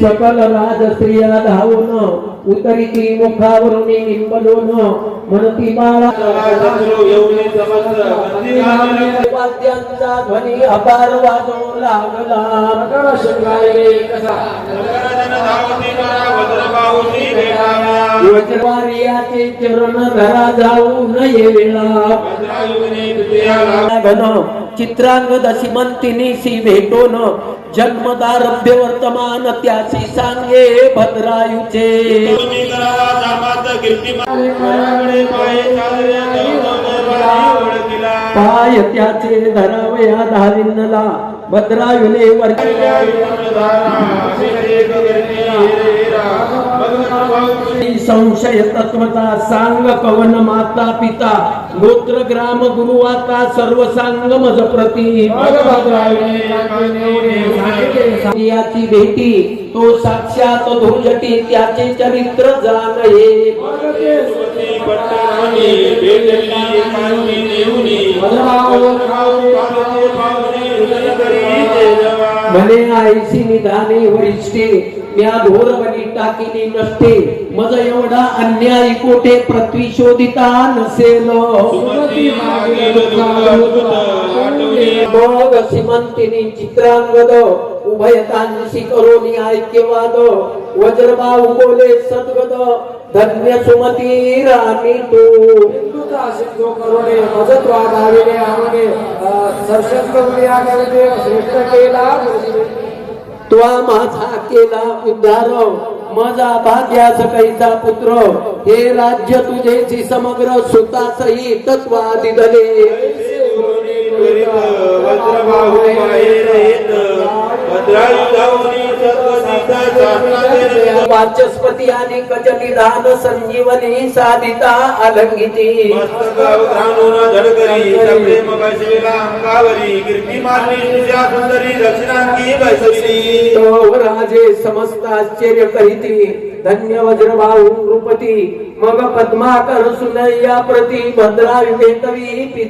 सकल राज स्त्रिया धावून उतरिती मुखावरून निंबलोन म्हणती बाळा वाद्यांचा ध्वनी अपार वाजवू लागला. शृंगारे कसा चरण धरा जाऊ नये वेळा चित्रांगद तुझ्या सी भेटोन जन्मदारभ्य वर्तमान त्यासी सांगे भद्रायुचे. पाय त्याचे धरावया धारिनला भद्रायुने वर संशय तत्वता सांग कवन माता पिता गोत्र ग्राम गुरुवाता सर्व सांग मज प्रती याची भेटी तो साक्षात धुर्जटी त्याचे चरित्र जाणये. म्हणे आईसी निधाने वरिष्ठे. म्या धोर बनी टाकिली नसते मज एवढा अन्याय कोठे? पृथ्वी शोधिता नसेल. मग सीमंतिनी चित्रांगद उभयतांशी करोनी ऐक्यवाद वज्रबाहू बोले सद्गद धन्य सुमती राणी तू. हिंदूचा सिद्धो करुणे मजत्वा धाविले आमने दर्शन करून या कविते श्रेष्ठ केला. त्वा माझा केला उद्धार. माझा भाग्यास कैसा पुत्र. हे राज्य तुझेची समग्र सुतासही तत्वादी दले वाचस्पती आणि गजनिधान संजीवनी साधिता अलंगिती. तो राजे समस्त आश्चर्य करीती धन्य वज्रभाऊ नृपती मग पद्माकर सुनय्या प्रती भद्रा भेटवी